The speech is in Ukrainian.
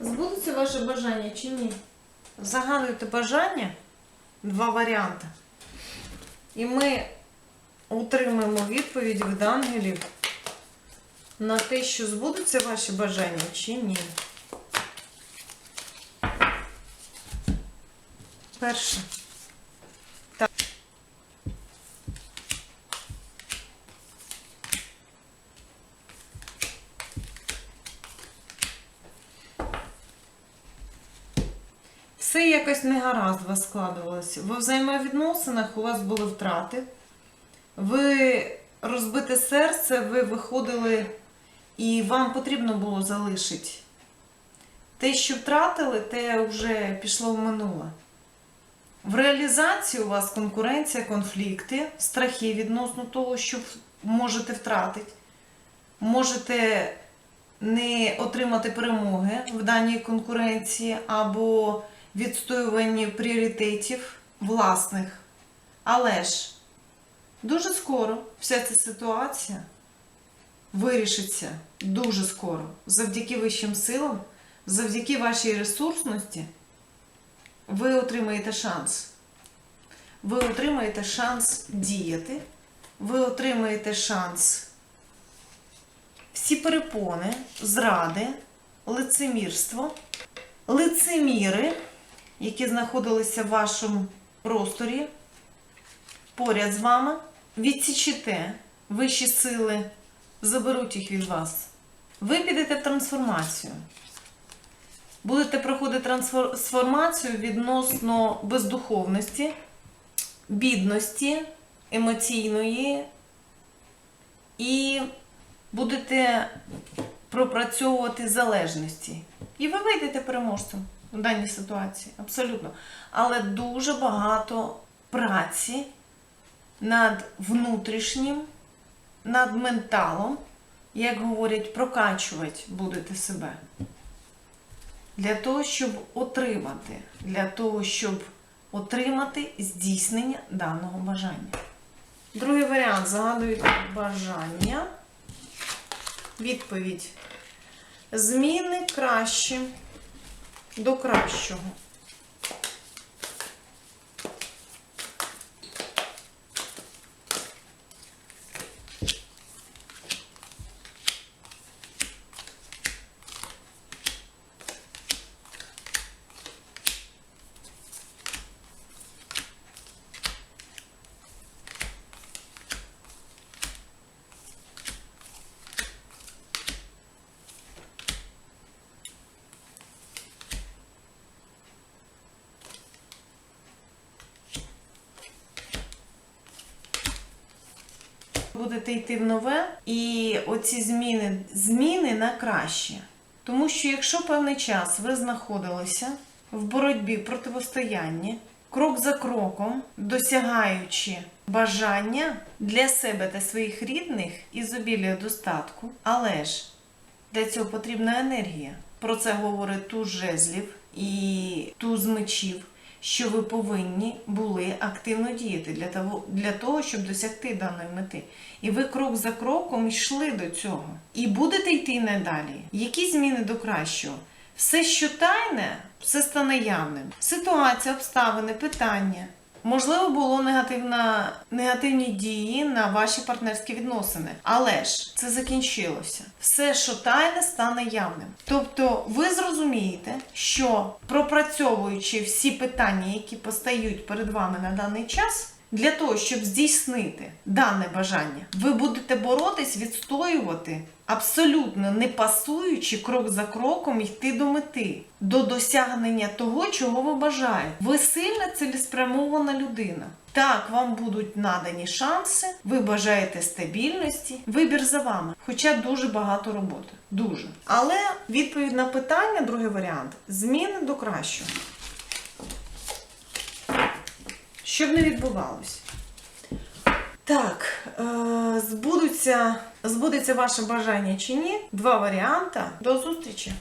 Збудуться ваше бажання чи ні? Загадуйте бажання, два варіанти. І ми отримаємо відповідь від ангелів на те, що збудуться ваші бажання чи ні. Перше. Все якось негаразд у вас складувалося. В взаємовідносинах у вас були втрати. Ви розбите серце, ви виходили, і вам потрібно було залишити. Те, що втратили, те вже пішло в минуле. В реалізації у вас конкуренція, конфлікти, страхи відносно того, що можете втратити. Можете не отримати перемоги в даній конкуренції або відстоюванні пріоритетів власних. Але ж дуже скоро вся ця ситуація вирішиться дуже скоро. Завдяки вищим силам, завдяки вашій ресурсності, ви отримаєте шанс. Ви отримаєте шанс діяти, ви отримаєте шанс всі перепони, зради, лицемірство, лицеміри, які знаходилися в вашому просторі поряд з вами, відсічите вищі сили, заберуть їх від вас. Ви підете в трансформацію. Будете проходити трансформацію відносно бездуховності, бідності, емоційної і будете пропрацьовувати залежності. І ви вийдете переможцем у даній ситуації. Абсолютно. Але дуже багато праці над внутрішнім, над менталом, як говорять, прокачувати будете себе. Для того, щоб отримати, для того, щоб отримати здійснення даного бажання. Другий варіант загадуєте бажання. Відповідь. Зміни краще до кращого. Будете йти в нове, і оці зміни, зміни на краще. Тому що якщо певний час ви знаходилися в боротьбі, противостоянні, крок за кроком, досягаючи бажання для себе та своїх рідних ізобілія достатку, але ж для цього потрібна енергія. Про це говорить туз жезлів і туз мечів, що ви повинні були активно діяти для того, для того, щоб досягти даної мети. І ви крок за кроком йшли до цього. І будете йти надалі. Які зміни до кращого? Все, що тайне, все стане явним. Ситуація, обставини, питання. Можливо, було негативна, негативні дії на ваші партнерські відносини, але ж це закінчилося. Все, що тайне, стане явним. Тобто, ви зрозумієте, що пропрацьовуючи всі питання, які постають перед вами на даний час. Для того, щоб здійснити дане бажання, ви будете боротись, відстоювати, абсолютно не пасуючи крок за кроком йти до мети, до досягнення того, чого ви бажаєте. Ви сильна цілеспрямована людина. Так, вам будуть надані шанси, ви бажаєте стабільності, вибір за вами. Хоча дуже багато роботи. Дуже. Але відповідь на питання, другий варіант зміни до кращого. Щоб не відбувалось. Так, е, збудуться, збудеться ваше бажання чи ні? Два варіанти. До зустрічі!